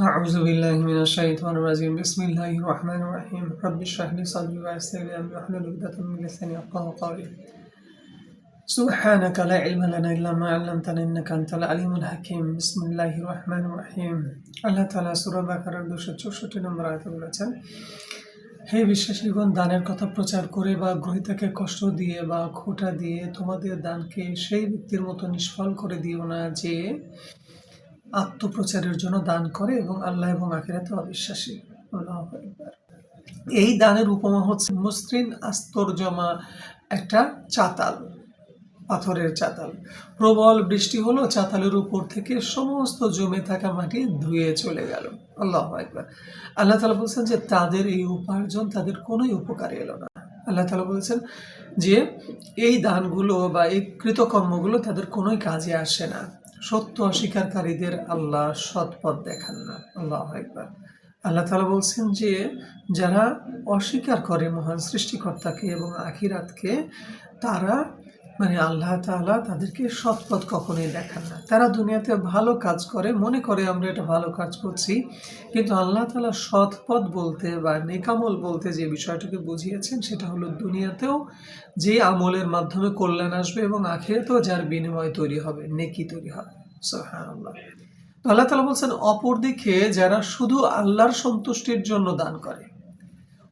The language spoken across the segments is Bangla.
أعوذ بالله من الشيطان الرجيم بسم الله الرحمن الرحيم رب اشرح لي صدري ويسر لي أمري واحلل عقدة من لساني يفقهوا قولي سبحانك لا علم لنا إلا ما علمتنا إنك أنت العليم الحكيم بسم الله الرحمن الرحيم আল্লাহ তাআলা সূরা বাকারার 264 নম্বর আয়াতে বলেছেন হে বিশ্বাসীগণ দানের কথা প্রচার করে বা গ্রহীতাকে কষ্ট দিয়ে বা খোটা দিয়ে তোমাদের দানকে সেই ব্যক্তির মতো নিষ্ফল করে দিও না যে আত্মপ্রচারের জন্য দান করে এবং আল্লাহ এবং আখিরাতে অবিশ্বাসী। এই দানের উপমা হচ্ছে মসৃণ আস্তর জমা একটা চাতাল, পাথরের চাতাল। প্রবল বৃষ্টি হলো, চাতালের উপর থেকে সমস্ত জমে থাকা মাটি ধুয়ে চলে গেল। আল্লাহ একবার আল্লাহ তালা বলছেন যে, তাদের এই উপার্জন তাদের কোনোই উপকারে এলো না। আল্লাহ তালা বলছেন যে, এই দানগুলো বা এই কৃতকর্মগুলো তাদের কোনোই কাজে আসে না। সত্য অস্বীকারীদের আল্লাহ সৎপথ দেখান না। আল্লাহ একবার আল্লাহ তালা বলছেন যে, যারা অস্বীকার করে মহান সৃষ্টিকর্তাকে এবং আখিরাতকে, তারা মানে আল্লাহ তালা তাদেরকে সৎপথ কখনোই দেখান না। তারা দুনিয়াতে ভালো কাজ করে, মনে করে আমরা এটা ভালো কাজ করছি, কিন্তু আল্লাহ তাআলা সৎপথ বলতে বা নেকামল বলতে যে বিষয়টাকে বুঝিয়েছেন সেটা হলো দুনিয়াতেও যে আমলের মাধ্যমে কল্যাণ আসবে এবং আখেরাতেও যার বিনিময় তৈরি হবে, নেকি তৈরি হবে। সুবহানাল্লাহ। তো আল্লাহ তালা বলছেন, অপরদিকে যারা শুধু আল্লাহর সন্তুষ্টির জন্য দান করে,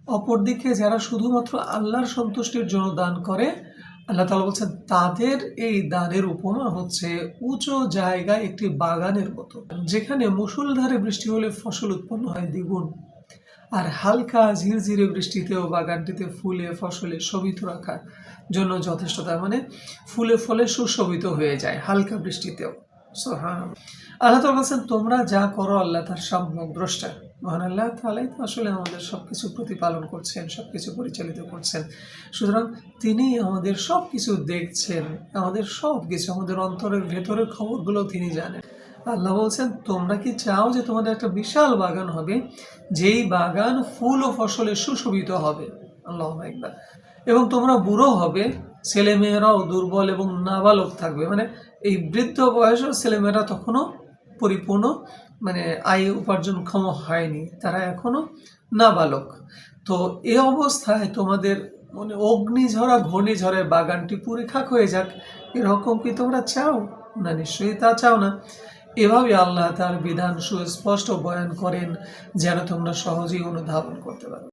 অপরদিকে যারা শুধুমাত্র আল্লাহর সন্তুষ্টির জন্য দান করে আল্লাহ তালা বলছেন, তাদের এই দানের উপমা হচ্ছে উঁচু জায়গায় একটি বাগানের মতো, যেখানে মুসুলধারে বৃষ্টি হলে ফসল উৎপন্ন হয় দ্বিগুণ, আর হালকা ঝিরঝিরে বৃষ্টিতেও বাগানটিতে ফুলে ফসলে শোভিত রাখার জন্য যথেষ্ট, তার মানে ফুলে ফলে সুশোভিত হয়ে যায় হালকা বৃষ্টিতেও। সোহান আল্লাহ তালা বলছেন, তোমরা যা করো আল্লাহ তার সম্যক দ্রষ্টা। মহান আল্লাহ তালাই তো আসলে আমাদের সব কিছু প্রতিপালন করছেন সব কিছু পরিচালিত করছেন। সুতরাং তিনি আমাদের সব কিছু দেখছেন, আমাদের সব কিছু আমাদের অন্তরের ভেতরের খবরগুলো তিনি জানেন। আল্লাহ বলছেন, তোমরা কি চাও যে তোমাদের একটা বিশাল বাগান হবে, যেই বাগান ফুল ও ফসলে সুশোভিত হবে? আল্লাহ একবার এবং তোমরা বুড়ো হবে, ছেলেমেয়েরাও দুর্বল এবং নাবালক থাকবে। মানে এই বৃদ্ধ বয়সের ছেলেমেয়েরা তখনও পরিপূর্ণ মানে আয় উপার্জনক্ষম হয়নি, তারা এখনও নাবালক। তো এ অবস্থায় তোমাদের মানে অগ্নিঝরা ঘূর্ণিঝড়ে বাগানটি পুরে খাক হয়ে যাক। এরকম কি তোমরা চাও? না, নিশ্চয়ই তা চাও না। এভাবে আল্লাহ তার বিধান সুস্পষ্ট বয়ান করেন, যেন তোমরা সহজেই অনুধাবন করতে পারো।